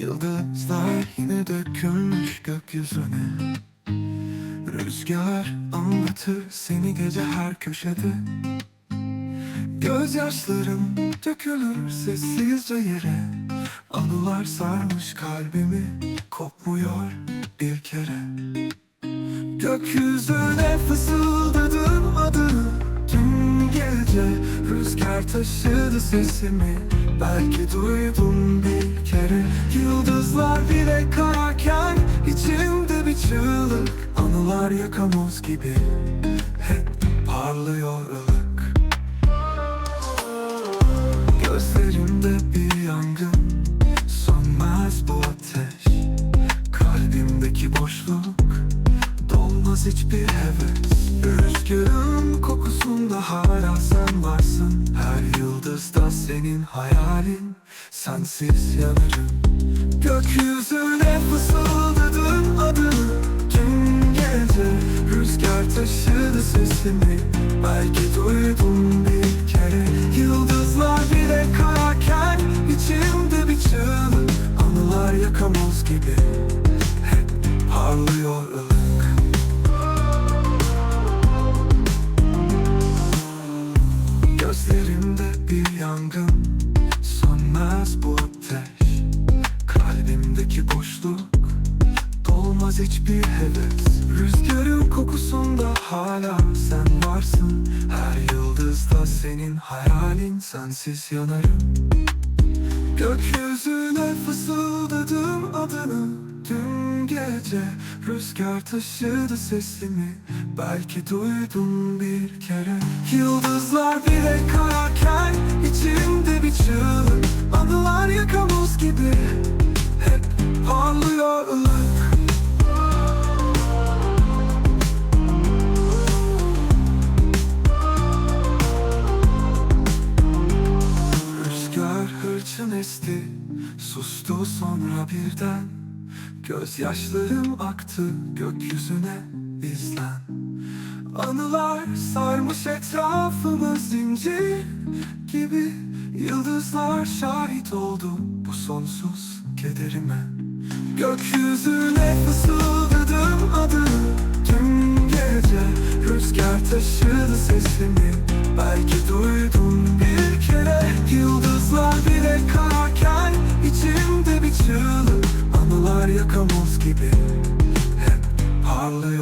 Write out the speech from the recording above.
Yıldızlar yine dökülmüş gökyüzüne. Rüzgar anlatır seni gece her köşede. Gözyaşlarım dökülür sessizce yere. Anılar sarmış kalbimi kopmuyor bir kere. Gökyüzüne fısıldadım adını. Tüm gece rüzgar taşıdı sesimi. Belki duydum bir kere çığlık Anılar yakamoz gibi hep parlıyor ılık. Gözlerimde bir yangın Sönmez bu ateş. Kalbimdeki boşluk Dolmaz hiçbir heves. Rüzgarın kokusunda hala sen varsın. Her yıldızda senin hayalin Sensiz yanarım. Gökyüzüne fısıldadım sesimi Belki duydum bir kere. Yıldızlar bile kararken içimde bir çığlık Anılar yakamoz gibi. Hep parlıyor ılık. Gözlerimde bir yangın. Sönmez bu ateş. Kalbimdeki boşluk. Dolmaz hiçbir heves. Rüzgarın kokusunda hala sen varsın. Her yıldızda senin hayalin. Sensiz yanarım. Gökyüzüne fısıldadım adını. Dün gece rüzgar taşıdı sesimi. Belki duydum bir kere. Yıldızlar bile kararken içimde bir çığlık. Anılar Rüzgar hırçın esti Sustu sonra birden. Gözyaşlarım aktı gökyüzüne bizden Anılar sarmış etrafımı zincir gibi. Yıldızlar şahit oldu bu sonsuz kederime. Gökyüzüne fısıldadım bir